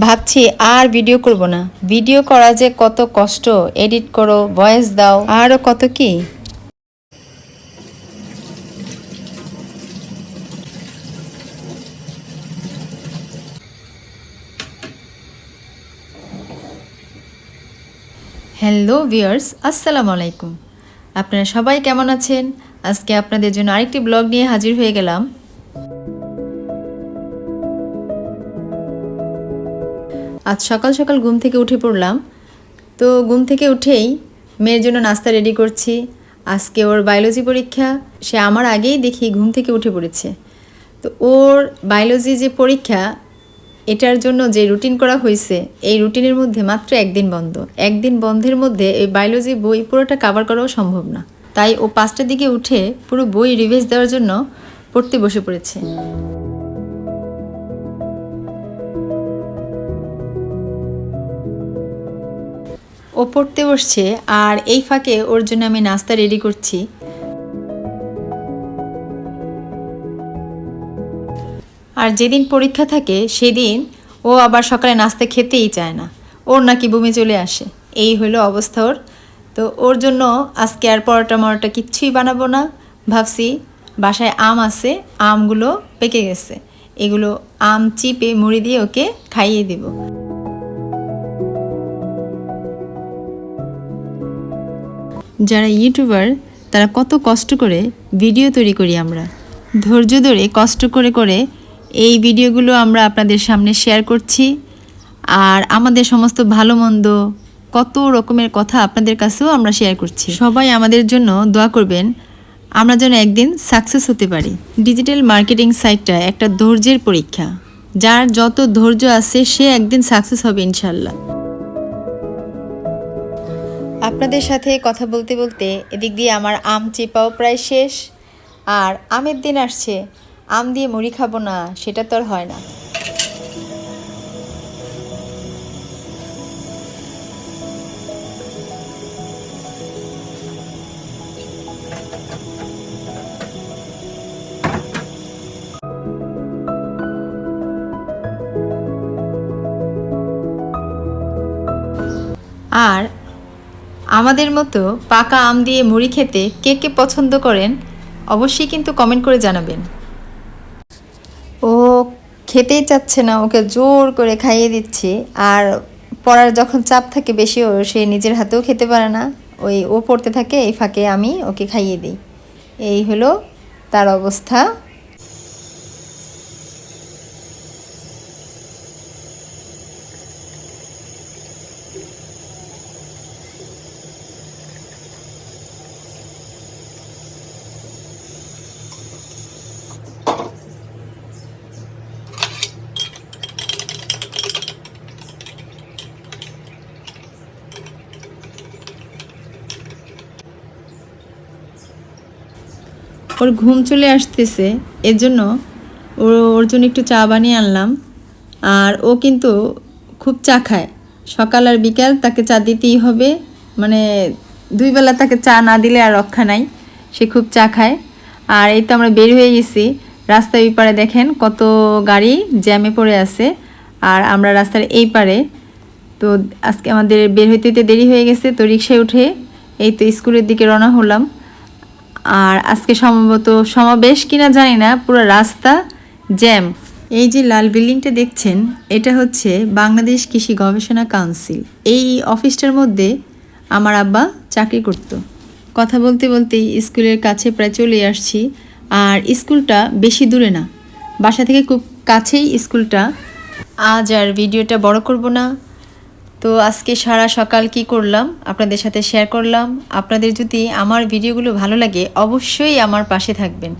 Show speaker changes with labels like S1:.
S1: ভাবছি আর ভিডিও করব না। ভিডিও করা যে কত কষ্ট। এডিট করো ভয়েস দাও আরও কত কি? হ্যালো ভিউয়ার্স আসসালামু আলাইকুম। আপনারা সবাই কেমন আছেন? আজকে আপনাদের জন্য আরেকটি ব্লগ নিয়ে হাজির হয়ে গেলাম। আজ সকাল সকাল ঘুম থেকে উঠে পড়লাম। তো ঘুম থেকে উঠেই মেয়ের জন্য নাস্তা রেডি করছি। আজকে ওর বায়োলজি পরীক্ষা, সে আমার আগেই দেখি ঘুম থেকে উঠে পড়েছে। তো ওর বায়োলজি যে পরীক্ষা, এটার জন্য যে রুটিন করা হয়েছে এই রুটিনের মধ্যে মাত্র একদিন বন্ধ। একদিন বন্ধের মধ্যে এই বায়োলজি বই পুরোটা কাভার করাও সম্ভব না। তাই ও পাঁচটার দিকে উঠে পুরো বই রিভাইজ দেওয়ার জন্য পড়তে বসে পড়েছে। ও পড়তে বসছে আর এই ফাঁকে ওর জন্য আমি নাস্তা রেডি করছি। আর যেদিন পরীক্ষা থাকে, সেদিন ও আবার সকালে নাস্তা খেতেই চায় না। ওর নাকি বমি চলে আসে। এই হলো অবস্থা ওর। তো ওর জন্য আজকে আর পরোটা মরোটা কিচ্ছুই বানাবো না। ভাবছি বাসায় আম আছে, আমগুলো পেকে গেছে। এগুলো আম চিপে মুড়ি দিয়ে ওকে খাইয়ে দেবো। যারা ইউটিউবার, তারা কত কষ্ট করে ভিডিও তৈরি করি আমরা। ধৈর্য ধরে, কষ্ট করে করে এই ভিডিওগুলো আমরা আপনাদের সামনে শেয়ার করছি। আর আমাদের সমস্ত ভালো মন্দ, কত রকমের কথা আপনাদের কাছেও আমরা শেয়ার করছি। সবাই আমাদের জন্য দোয়া করবেন, আমরা যেন একদিন সাকসেস হতে পারি। ডিজিটাল মার্কেটিং সাইটটা একটা ধৈর্যের পরীক্ষা। যার যত ধৈর্য আছে, সে একদিন সাকসেস হবে ইনশাল্লাহ আপনাদের সাথে কথা বলতে বলতে এদিক দিয়ে আমার আম চেপাও প্রায় শেষ। আর আমের দিন আসছে। আম দিয়ে মুড়ি খাব না, সেটা তো আর হয় না। আর আমাদের মতো পাকা আম দিয়ে মুড়ি খেতে কে কে পছন্দ করেন, অবশ্যই কিন্তু কমেন্ট করে জানাবেন। ও খেতেই চাচ্ছে না, ওকে জোর করে খাইয়ে দিচ্ছি, আর পড়ার যখন চাপ থাকে বেশি, ও সে নিজের হাতেও খেতে পারে না। ওই ও পড়তে থাকে, এই ফাঁকে আমি ওকে খাইয়ে দিই। এই হলো তার অবস্থা। ওর ঘুম চলে আসতেছে এর জন্য ওর ওর জন্য একটু চা বানিয়ে আনলাম। আর ও কিন্তু খুব চা খায়। সকাল আর বিকাল তাকে চা দিতেই হবে। মানে দুই বেলা তাকে চা না দিলে আর রক্ষা নাই। সে খুব চা খায়। আর এই তো আমরা বের হয়ে গেছি। রাস্তার ওই পারে দেখেন কত গাড়ি জ্যামে পড়ে আছে। আর আমরা রাস্তার এই পারে। তো আজকে আমাদের বের হইতে দেরি হয়ে গেছে। তো রিক্সায় উঠে এই তো স্কুলের দিকে রওনা হলাম। আর আজকে সম্ভবত সমাবেশ কিনা জানি না, পুরো রাস্তা জ্যাম। এই যে লাল বিল্ডিংটা দেখছেন, এটা হচ্ছে বাংলাদেশ কৃষি গবেষণা কাউন্সিল। এই অফিসটার মধ্যে আমার আব্বা চাকরি করত। কথা বলতে বলতেই স্কুলের কাছে প্রায় চলে আসছি, আর স্কুলটা বেশি দূরে না। বাসা থেকে খুব কাছেই স্কুলটা। আজ আর ভিডিওটা বড় করব না। তো আজকে সারা সকাল কি করলাম? আপনাদের সাথে শেয়ার করলাম। আপনাদের যদি আমার ভিডিওগুলো ভালো লাগে, অবশ্যই আমার পাশে থাকবেন।